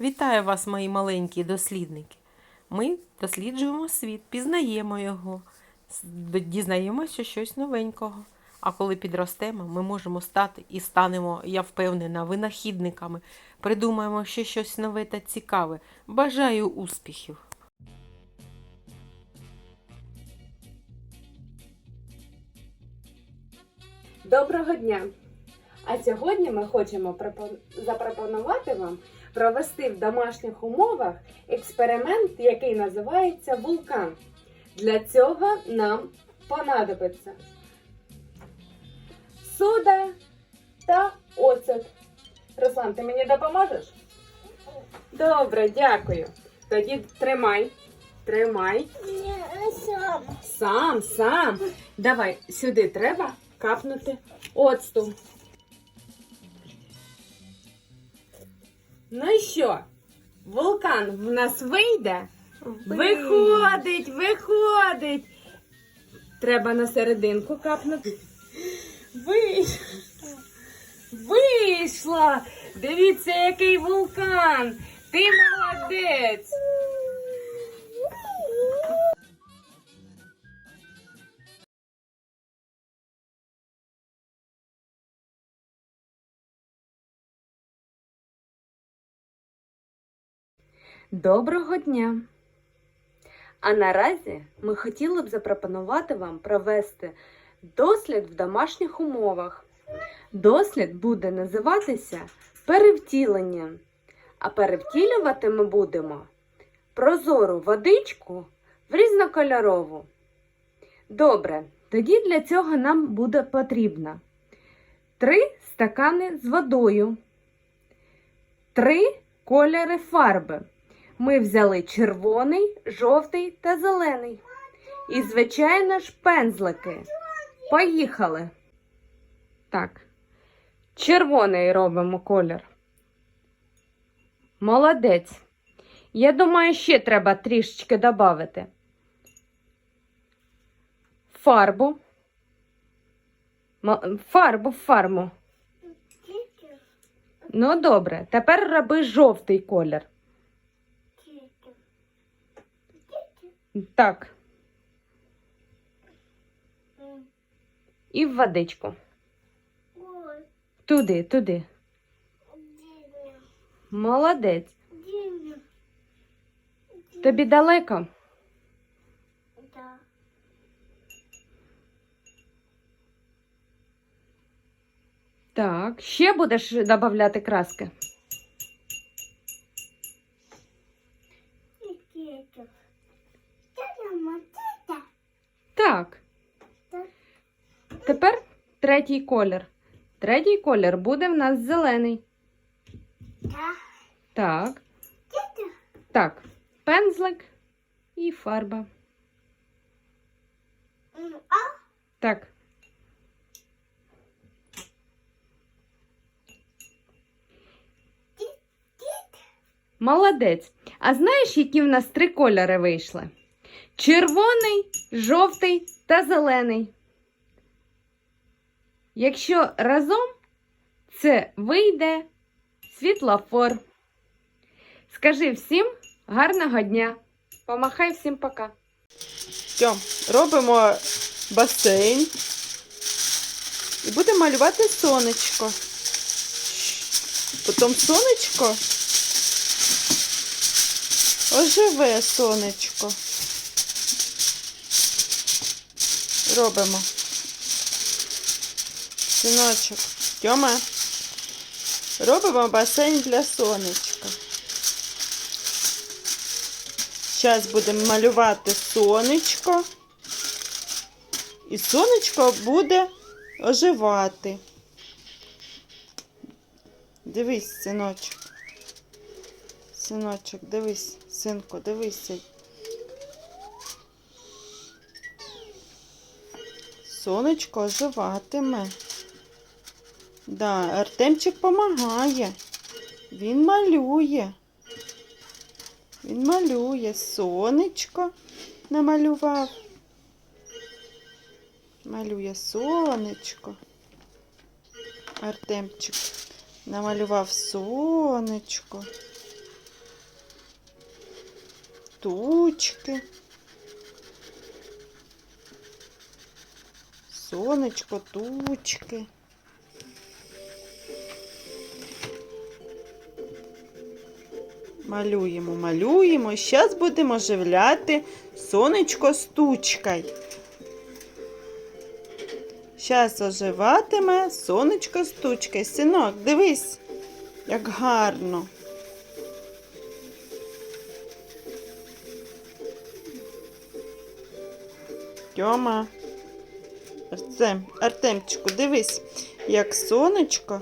Вітаю вас, мої маленькі дослідники. Ми досліджуємо світ, пізнаємо його, дізнаємося щось новенького. А коли підростемо, ми можемо стати і станемо, я впевнена, винахідниками. Придумаємо ще щось нове та цікаве. Бажаю успіхів! Доброго дня! А сьогодні ми хочемо запропонувати вам провести в домашніх умовах експеримент, який називається вулкан. Для цього нам понадобиться сода та оцет. Руслан, ти мені допоможеш? Добре, дякую. Тоді тримай. Тримай. Сам, сам. Давай, сюди треба капнути оцту. Ну і що? Вулкан в нас вийде? Виходить, виходить. Треба на серединку капнути. Вийшла. Вийшла. Дивіться, який вулкан. Ти молодець. Доброго дня! А наразі ми хотіли б запропонувати вам провести дослід в домашніх умовах. Дослід буде називатися перевтілення. А перевтілювати ми будемо прозору водичку в різнокольорову. Добре, тоді для цього нам буде потрібно три стакани з водою, три кольори фарби. Ми взяли червоний, жовтий та зелений. І, звичайно ж, пензлики. Поїхали. Так. Червоний робимо колір. Молодець. Я думаю, ще треба трішечки додати. Фарбу. Фарбу, фарбу. Ну, добре. Тепер роби жовтий колір. Так. І в водичку. Туди, туди. Молодець. Тобі далеко? Так, ще будеш додавати краски? Так. Тепер третій колір. Третій колір буде в нас зелений. Так. Так. Пензлик і фарба. Так. Молодець. А знаєш, які в нас три кольори вийшли? Червоний, жовтий та зелений. Якщо разом це вийде світлофор. Скажи всім гарного дня. Помахай всім пока. Тьом, робимо басейн і будемо малювати сонечко. Потім сонечко оживе сонечко. Робимо. Синочок, Тьома, робимо басейн для сонечка. Зараз будемо малювати сонечко. І сонечко буде оживати. Дивись, синочок. Синочок, дивись, синку, дивися. Сонечко оживатиме. Да, Артемчик допомагає. Він малює. Він малює сонечко намалював. Малює сонечко. Артемчик намалював сонечко. тучки. Сонечко, тучки. Малюємо, малюємо. Зараз будемо оживляти сонечко з тучкою. Зараз оживатиме сонечко з тучкою. Синок, дивись, як гарно. Тьома. Артем, Артемчику, дивись, як сонечко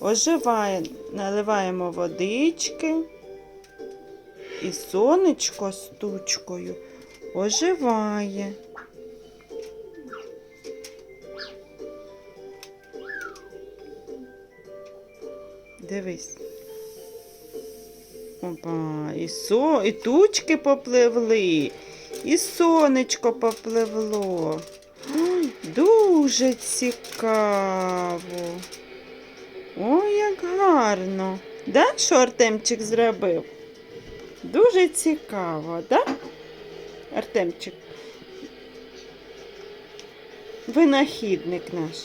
оживає. Наливаємо водички. І сонечко з тучкою оживає. Дивись. Опа, і, со, і тучки попливли, і сонечко попливло. Ой, дуже цікаво. Ой, як гарно. Да, що Артемчик зробив? Дуже цікаво, да? Артемчик. Винахідник наш.